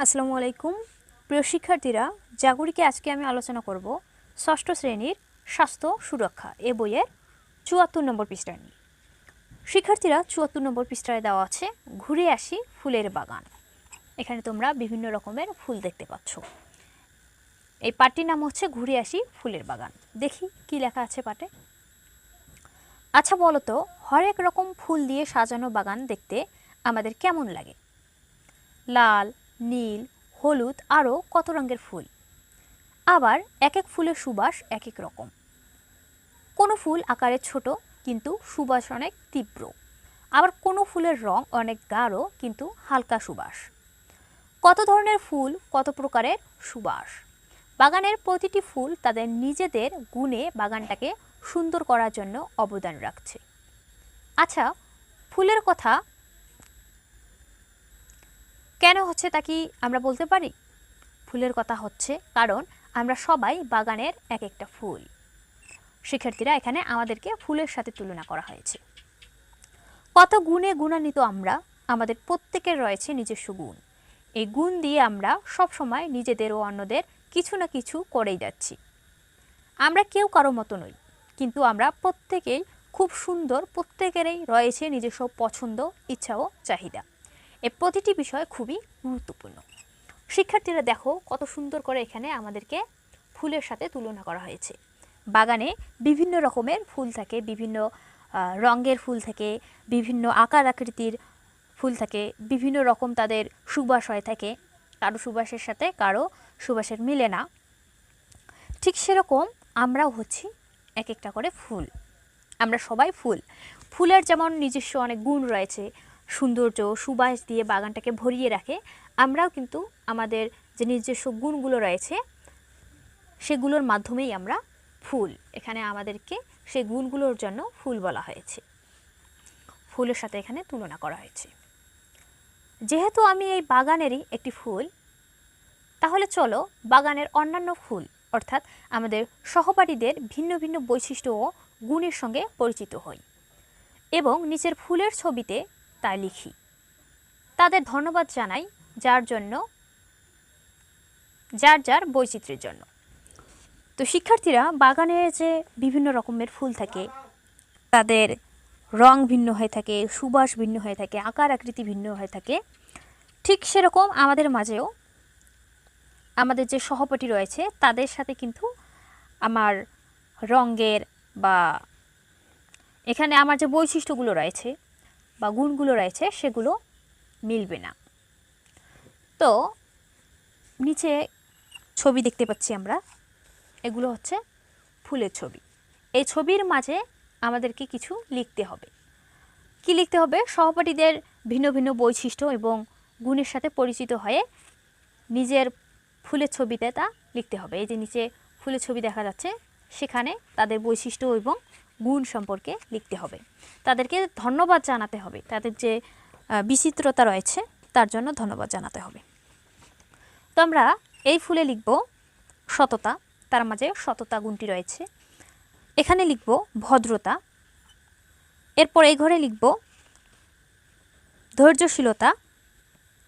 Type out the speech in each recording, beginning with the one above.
আসসালামু আলাইকুম। প্রিয় শিক্ষার্থীরা, জাগরিকে আজকে আমি আলোচনা করব ষষ্ঠ শ্রেণির স্বাস্থ্য সুরক্ষা এ বইয়ের চুয়াত্তর নম্বর পৃষ্ঠা নিয়ে। শিক্ষার্থীরা, চুয়াত্তর নম্বর পৃষ্ঠায় দেওয়া আছে, ঘুরে আসি ফুলের বাগান। এখানে তোমরা বিভিন্ন রকমের ফুল দেখতে পাচ্ছ। এই পাঠটির নাম হচ্ছে, ঘুরে আসি ফুলের বাগান। দেখি কি লেখা আছে পাটে আচ্ছা বলো তো, হরেক রকম ফুল দিয়ে সাজানো বাগান দেখতে আমাদের কেমন লাগে? লাল নীল, হলুদ আরও কত রঙের ফুল? আবার এক এক ফুলের সুবাস এক এক রকম। কোনো ফুল আকারে ছোট, কিন্তু সুবাস অনেক তীব্র। আবার কোনো ফুলের রং অনেক গাঢ়, কিন্তু হালকা সুবাস। কত ধরনের ফুল, কত প্রকারের সুবাস? বাগানের প্রতিটি ফুল তাদের নিজেদের গুণে বাগানটাকে সুন্দর করার জন্য অবদান রাখছে। আচ্ছা ফুলের কথা কেন হচ্ছে তা কি আমরা বলতে পারি? ফুলের কথা হচ্ছে কারণ আমরা সবাই বাগানের এক একটা ফুল। শিক্ষার্থীরা এখানে আমাদেরকে ফুলের সাথে তুলনা করা হয়েছে। কত গুণে গুণান্বিত আমরা, আমাদের প্রত্যেকের রয়েছে নিজস্ব গুণ। এই গুণ দিয়ে আমরা সব সময় নিজেদের ও অন্যদের কিছু না কিছু করেই যাচ্ছি। আমরা কেউ কারও মতো নই, কিন্তু আমরা প্রত্যেকেই খুব সুন্দর, প্রত্যেকেরই রয়েছে নিজস্ব পছন্দ, ইচ্ছা ও চাহিদা। এ প্রতিটি বিষয় খুবই গুরুত্বপূর্ণ। শিক্ষার্থীরা দেখো কত সুন্দর করে এখানে আমাদেরকে ফুলের সাথে তুলনা করা হয়েছে। বাগানে বিভিন্ন রকমের ফুল থাকে, বিভিন্ন রঙের ফুল থাকে, বিভিন্ন আকার আকৃতির ফুল থাকে, বিভিন্ন রকম তাদের সুবাস হয়ে থাকে। কারও সুবাসের সাথে কারও সুবাসের মিলে না। ঠিক সেরকম আমরাও হচ্ছি এক একটা করে ফুল। আমরা সবাই ফুল। ফুলের যেমন নিজস্ব অনেক গুণ রয়েছে সৌন্দর্য সুবাস দিয়ে বাগানটাকে ভরিয়ে রাখে। আমরাও কিন্তু আমাদের যে নিজস্ব গুণগুলো রয়েছে, সেগুলোর মাধ্যমেই আমরা ফুল, এখানে আমাদেরকে সেই গুণগুলোর জন্য ফুল বলা হয়েছে। ফুলের সাথে এখানে তুলনা করা হয়েছে। যেহেতু আমি এই বাগানেরই একটি ফুল, তাহলে চলো বাগানের অন্যান্য ফুল, অর্থাৎ আমাদের সহপাঠীদের ভিন্ন ভিন্ন বৈশিষ্ট্য ও গুণের সঙ্গে পরিচিত হই। এবং নিচের ফুলের ছবিতে তা লিখি। তাদের ধন্যবাদ জানাই যার জন্য, যার যার বৈচিত্র্যের জন্য। তো শিক্ষার্থীরা, বাগানে যে বিভিন্ন রকমের ফুল থাকে, তাদের রং ভিন্ন হয়ে থাকে, সুবাস ভিন্ন হয়ে থাকে, আকার আকৃতি ভিন্ন হয়ে থাকে, ঠিক সেরকম আমাদের মাঝেও আমাদের যে সহপাঠী রয়েছে, তাদের সাথে কিন্তু আমার রঙের বা এখানে আমার যে বৈশিষ্ট্যগুলো রয়েছে বা গুণগুলো রয়েছে, সেগুলো মিলবে না। তো নিচে ছবি দেখতে পাচ্ছি আমরা। এগুলো হচ্ছে ফুলের ছবি। এই ছবির মাঝে আমাদেরকে কিছু লিখতে হবে। কি লিখতে হবে? সহপাঠীদের ভিন্ন ভিন্ন বৈশিষ্ট্য এবং গুণের সাথে পরিচিত হয়ে নিজের ফুলের ছবিতে তা লিখতে হবে। এই যে নিচে ফুলের ছবি দেখা যাচ্ছে, সেখানে তাদের বৈশিষ্ট্য এবং গুণ সম্পর্কে লিখতে হবে। তাদেরকে ধন্যবাদ জানাতে হবে। তাদের যে বিচিত্রতা রয়েছে, তার জন্য ধন্যবাদ জানাতে হবে। তো আমরা এই ফুলে লিখব সততা, তার মাঝে সততা গুণটি রয়েছে। এখানে লিখব ভদ্রতা, এরপর এই ঘরে লিখব ধৈর্যশীলতা,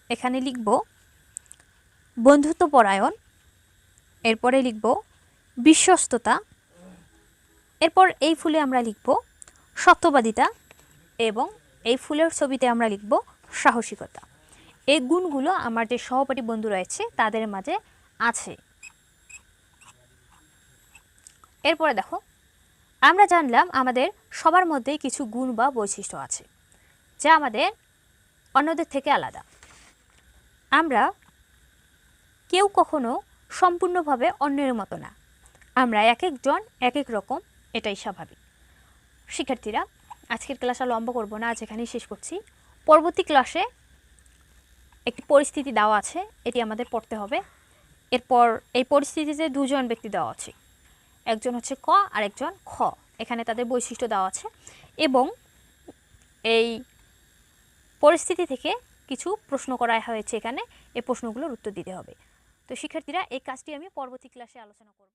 এখানে লিখব বন্ধুত্বপরায়ণ, এরপরে লিখব বিশ্বস্ততা এরপর এই ফুলে আমরা লিখব সত্যবাদিতা এবং এই ফুলের ছবিতে আমরা লিখব সাহসিকতা। এই গুণগুলো আমার যে সহপাঠী বন্ধু রয়েছে, তাদের মাঝে আছে। এরপরে দেখো, আমরা জানলাম আমাদের সবার মধ্যেই কিছু গুণ বা বৈশিষ্ট্য আছে, যা আমাদের অন্যদের থেকে আলাদা। আমরা কেউ কখনো সম্পূর্ণভাবে অন্যের মতো না। আমরা এক একজন এক এক রকম এটাই স্বাভাবিক। শিক্ষার্থীরা, আজকের ক্লাস আর লম্বা করব না, আজ এখানেই শেষ করছি। পরবর্তী ক্লাসে একটি পরিস্থিতি দেওয়া আছে, এটি আমাদের পড়তে হবে। এরপর এই পরিস্থিতিতে দুজন ব্যক্তি দেওয়া আছে। একজন হচ্ছে ক আর একজন খ। এখানে তাদের বৈশিষ্ট্য দেওয়া আছে। এবং এই পরিস্থিতি থেকে কিছু প্রশ্ন করা হয়েছে এখানে এই প্রশ্নগুলোর উত্তর দিতে হবে। তো শিক্ষার্থীরা, এই কাজটি আমি পরবর্তী ক্লাসে আলোচনা করব।